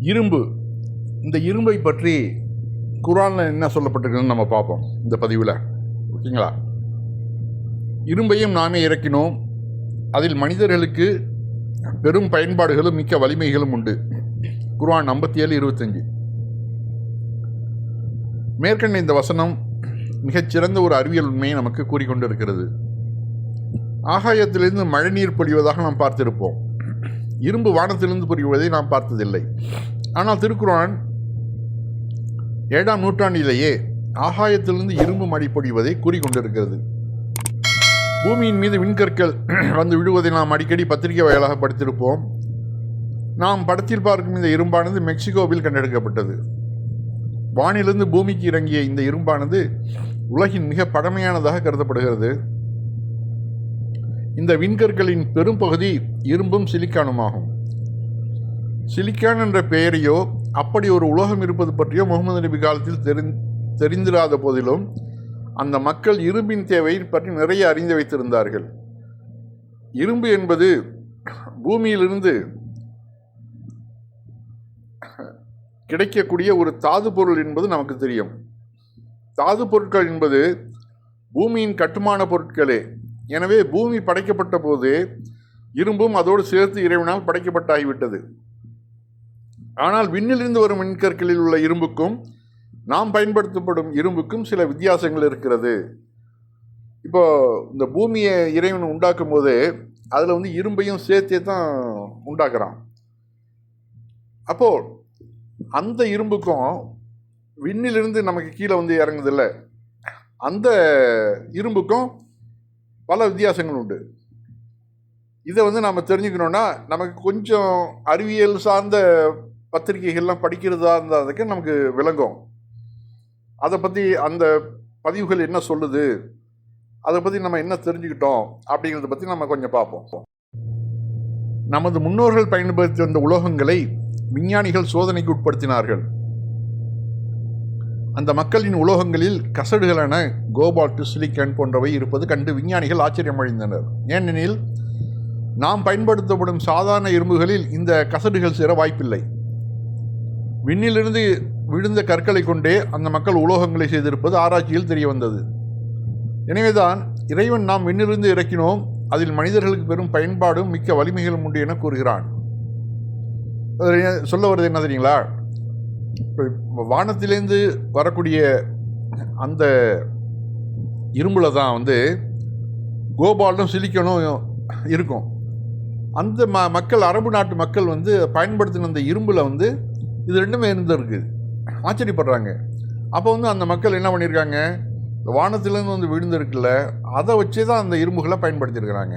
இரும்பு. இந்த இரும்பை பற்றி குரானில் என்ன சொல்லப்பட்டிருக்குன்னு நம்ம பார்ப்போம். இந்த பதிவில். ஓகேங்களா? இரும்பையும் நாமே இறக்கினோம். அதில் மனிதர்களுக்கு பெரும் பயன்பாடுகளும் மிக்க வலிமைகளும் உண்டு. குர்ஆன் ஐம்பத்தி ஏழு இருபத்தஞ்சு. மேற்கண்ட இந்த வசனம் மிகச்சிறந்த ஒரு அறிவியல் உண்மையை நமக்கு கூறிக்கொண்டிருக்கிறது. ஆகாயத்திலிருந்து மழைநீர் பொழிவதாக நாம் பார்த்திருப்போம். இரும்பு வானத்திலிருந்து புரிவதை நாம் பார்த்ததில்லை. ஆனால் திருக்குறான் ஏழாம் நூற்றாண்டிலேயே ஆகாயத்திலிருந்து இரும்பு மழை பொழிவதை கூறிக்கொண்டிருக்கிறது. பூமியின் மீது விண்கற்கள் வந்து விழுவதை நாம் அடிக்கடி பத்திரிகை வாயிலாக படித்திருப்போம். நாம் படத்தில் பார்க்கும் இந்த இரும்பானது மெக்சிகோவில் கண்டெடுக்கப்பட்டது. வானிலிருந்து பூமிக்கு இறங்கிய இந்த இரும்பானது உலகின் மிக பழமையானதாக கருதப்படுகிறது. இந்த விண்கற்களின் பெரும்பகுதி இரும்பும் சிலிக்கானுமாகும். சிலிக்கான் என்ற பெயரையோ அப்படி ஒரு உலோகம் இருப்பது பற்றியோ முகமது நபி காலத்தில் தெரிந் தெரிந்திராத போதிலும் அந்த மக்கள் இரும்பின் தேவை பற்றி நிறைய அறிந்து வைத்திருந்தார்கள். இரும்பு என்பது பூமியிலிருந்து கிடைக்கக்கூடிய ஒரு தாது பொருள் என்பது நமக்கு தெரியும். தாது பொருட்கள் என்பது பூமியின் கட்டுமான பொருட்களே எனவே பூமி படைக்கப்பட்ட போது இரும்பும் அதோடு சேர்த்து இறைவனால் படைக்கப்பட்டாகிவிட்டது ஆனால் விண்ணிலிருந்து வரும் மின்கற்களில் உள்ள இரும்புக்கும் நாம் பயன்படுத்தப்படும் இரும்புக்கும் சில வித்தியாசங்கள் இருக்கிறது. இப்போ இந்த பூமியை இறைவன் உண்டாக்கும் போது அதில் வந்து இரும்பையும் சேர்த்தே தான் உண்டாக்குறான். அப்போது அந்த இரும்புக்கும் விண்ணிலிருந்து நமக்கு கீழே வந்து இறங்குதில்ல அந்த இரும்புக்கும் பல வித்தியாசங்கள் உண்டு. இதை வந்து நம்ம தெரிஞ்சுக்கணுன்னா நமக்கு கொஞ்சம் அறிவியல் சார்ந்த பத்திரிகைகள்லாம் படிக்கிறதா இருந்ததுக்கு நமக்கு விளங்கும். அதை பற்றி அந்த பதிவுகள் என்ன சொல்லுது அதை பற்றி நம்ம என்ன தெரிஞ்சுக்கிட்டோம் அப்படிங்கிறத பற்றி நம்ம கொஞ்சம் பார்ப்போம். நமது முன்னோர்கள் பயன்படுத்தி வந்த உலோகங்களை விஞ்ஞானிகள் சோதனைக்கு உட்படுத்தினார்கள். அந்த மக்களின் உலோகங்களில் கசடுகளான கோபால்ட் சிலிக்கன் போன்றவை இருப்பது கண்டு விஞ்ஞானிகள் ஆச்சரியமடைந்தனர் ஏனெனில் நாம் பயன்படுத்தப்படும் சாதாரண இரும்புகளில் இந்த கசடுகள் சேர வாய்ப்பில்லை. விண்ணிலிருந்து விழுந்த கற்களை கொண்டே அந்த மக்கள் உலோகங்களை செய்திருப்பது ஆராய்ச்சியில் தெரிய வந்தது எனவேதான் இறைவன் நாம் விண்ணிலிருந்து இறக்கினோம் அதில் மனிதர்களுக்கு பெரும் பயன்பாடும் மிக்க வலிமைகளும் உண்டு என கூறுகிறான். சொல்ல வருது என்ன தெரியுங்களா? இப்போ வானத்திலேருந்து வரக்கூடிய அந்த இரும்பில் தான் வந்து கோபாலும் சிலிக்கனும் இருக்கும். அந்த ம மக்கள் அரபு நாட்டு மக்கள் வந்து பயன்படுத்தின அந்த இரும்பில் வந்து இது ரெண்டுமே இருந்திருக்கு. ஆச்சரியப்படுறாங்க. அப்போ வந்து அந்த மக்கள் என்ன பண்ணியிருக்காங்க வானத்திலேருந்து வந்து விழுந்திருக்குல்ல அதை வச்சு தான் அந்த இரும்புகளை பயன்படுத்தியிருக்கிறாங்க.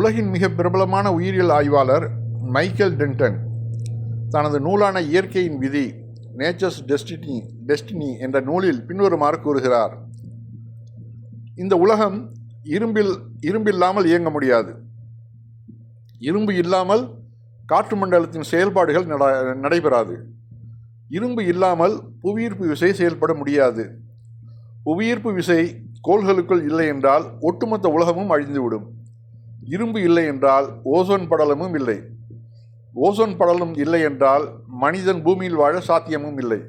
உலகின் மிக பிரபலமான உயிரியல் ஆய்வாளர் மைக்கேல் டென்டன். தனது நூலான இயற்கையின் விதி நேச்சர்ஸ் டெஸ்டினி டெஸ்டினி என்ற நூலில் பின்வருமாறு கூறுகிறார். இந்த உலகம் இரும்பில் இரும்பில்லாமல் இயங்க முடியாது. இரும்பு இல்லாமல் காற்று மண்டலத்தின் செயல்பாடுகள் நட நடைபெறாது. இரும்பு இல்லாமல் புவியீர்ப்பு விசை செயல்பட முடியாது. புவியீர்ப்பு விசை கோள்களுக்குள் இல்லை என்றால் ஒட்டுமொத்த உலகமும் அழிந்துவிடும். இரும்பு இல்லை என்றால் ஓசோன் படலமும் இல்லை. ஓசோன் படலும் இல்லை என்றால் மனிதன் பூமியில் வாழ சாத்தியமும் இல்லை.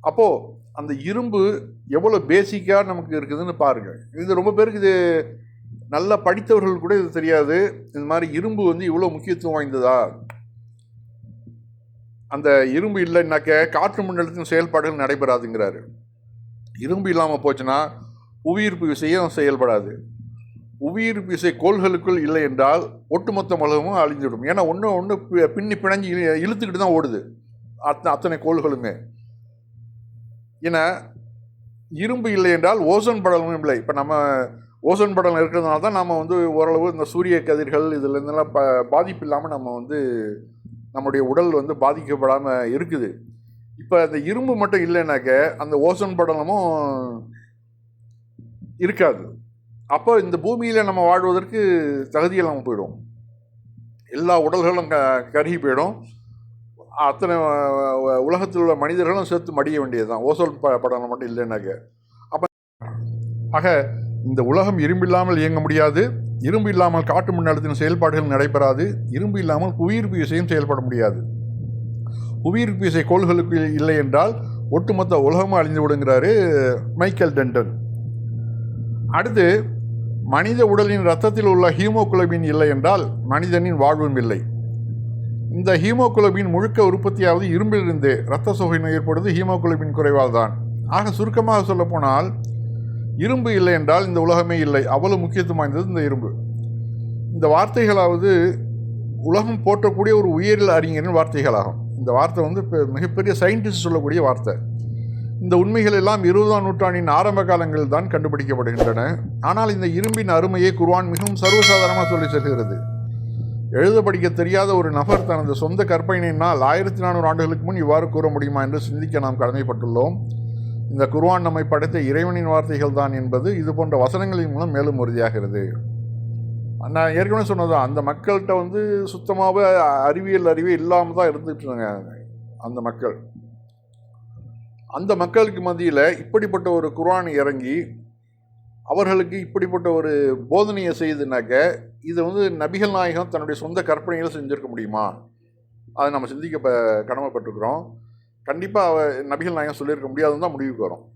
அப்போது அந்த இரும்பு எவ்வளோ பேசிக்காக நமக்கு இருக்குதுன்னு பாருங்கள். இது ரொம்ப பேருக்கு இது நல்லா படித்தவர்கள் கூட இது தெரியாது. இந்த மாதிரி இரும்பு வந்து இவ்வளோ முக்கியத்துவம் வாய்ந்ததா? அந்த இரும்பு இல்லைன்னாக்க காற்று மண்டலத்தின் செயல்பாடுகள் நடைபெறாதுங்கிறாரு. இரும்பு இல்லாமல் போச்சுன்னா புவியீர்ப்பு விசையும் செயல்படாது. புவியீர்ப்பு விசை கோள்களுக்குள் இல்லை என்றால் ஒட்டுமொத்த உலகமும் அழிந்துவிடும் ஏன்னா ஒன்று ஒன்று பின்னி பிணைஞ்சு இழு- இழுத்துக்கிட்டு தான் ஓடுது. அத்தனை அத்தனை கோள்களுமே. ஏன்னா இரும்பு இல்லை என்றால் ஓசோன் படலமும் இல்லை. இப்போ நம்ம ஓசோன் படலம் இருக்கிறதுனால தான் நம்ம வந்து ஓரளவு இந்த சூரிய கதிர்கள் இதுலேருந்துலாம் ப பாதிப்பு இல்லாமல் நம்ம வந்து நம்முடைய உடல் வந்து பாதிக்கப்படாமல் இருக்குது. இப்போ அந்த இரும்பு மட்டும் இல்லைனாக்க அந்த ஓசோன் படலமும் இருக்காது. அப்போ இந்த பூமியில் நம்ம வாழ்வதற்கு தகுதியெல்லாம் போயிடும். எல்லா உடல்களும் க கருகி போயிடும். அத்தனை உலகத்தில் உள்ள மனிதர்களும் சேர்த்து மடிய வேண்டியது தான் ஓசோன் ப படம் மட்டும் இல்லைன்னாக்க. அப்போ ஆக இந்த உலகம் இரும்பில்லாமல் இயங்க முடியாது. இரும்பு இல்லாமல் காட்டு மின்னழுத்தின் செயல்பாடுகள் நடைபெறாது. இரும்பு இல்லாமல் புவியீர்ப்பு விசையும் செயல்பட முடியாது. புவியீர்ப்பு விசை கோள்களுக்கு இல்லை என்றால் ஒட்டுமொத்த உலகமும் அழிந்து விடுங்கிறாரு மைக்கேல் டென்டன். அடுத்து மனித உடலின் இரத்தத்தில் உள்ள ஹீமோகுளோபின் இல்லை என்றால் மனிதனின் வாழ்வும் இல்லை. இந்த ஹீமோகுளோபின் முழுக்க உற்பத்தியாவது இரும்பிலிருந்து இரத்த சோகை ஏற்படுவது ஹீமோகுளோபின் குறைவால் தான். ஆக சுருக்கமாக சொல்லப்போனால் இரும்பு இல்லை என்றால் இந்த உலகமே இல்லை. அவ்வளவு முக்கியத்துவம் வாய்ந்தது இந்த இரும்பு. இந்த வார்த்தைகளாவது உலகம் போற்றக்கூடிய ஒரு உயிரியல் அறிஞரின் வார்த்தைகளாகும். இந்த வார்த்தை வந்து பெ- மிகப்பெரிய சயின்டிஸ்ட் சொல்லக்கூடிய வார்த்தை. இந்த உண்மைகள் எல்லாம் இருபதாம் நூற்றாண்டின் ஆரம்ப காலங்களில் தான் கண்டுபிடிக்கப்படுகின்றன. ஆனால் இந்த இரும்பின் அருமையை குர்வான் மிகவும் சர்வசாதாரணமாக சொல்லி செல்கிறது எழுத படிக்க தெரியாத ஒரு நபர் தனது சொந்த கற்பனையினால் ஆயிரத்தி நானூறு ஆண்டுகளுக்கு முன் இவ்வாறு கூற முடியுமா என்று சிந்திக்க நாம் கடமைப்பட்டுள்ளோம். இந்த குர்வான் நம்மை படைத்த இறைவனின் வார்த்தைகள் தான் என்பது இது போன்ற வசனங்களின் மூலம் மேலும் உறுதியாகிறது. நான் ஏற்கனவே சொன்னதான் அந்த மக்கள்கிட்ட வந்து சுத்தமாக அறிவியல் அறிவே இல்லாமல் தான் இருந்துட்டு இருந்தாங்க அந்த மக்கள். அந்த மக்களுக்கு மத்தியில் இப்படிப்பட்ட ஒரு குரான் இறங்கி அவர்களுக்கு இப்படிப்பட்ட ஒரு போதனையை செய்யுதுனாக்க இதை வந்து நபிகள் நாயகம் தன்னுடைய சொந்த கற்பனைகளை செஞ்சுருக்க முடியுமா? அதை நம்ம சிந்திக்க ப- கடமைப்பட்டிருக்கிறோம். கண்டிப்பாக அவ நபிகள் நாயகம் சொல்லியிருக்க முடியாதுன்னு தான் முடிவுக்கு வரும்.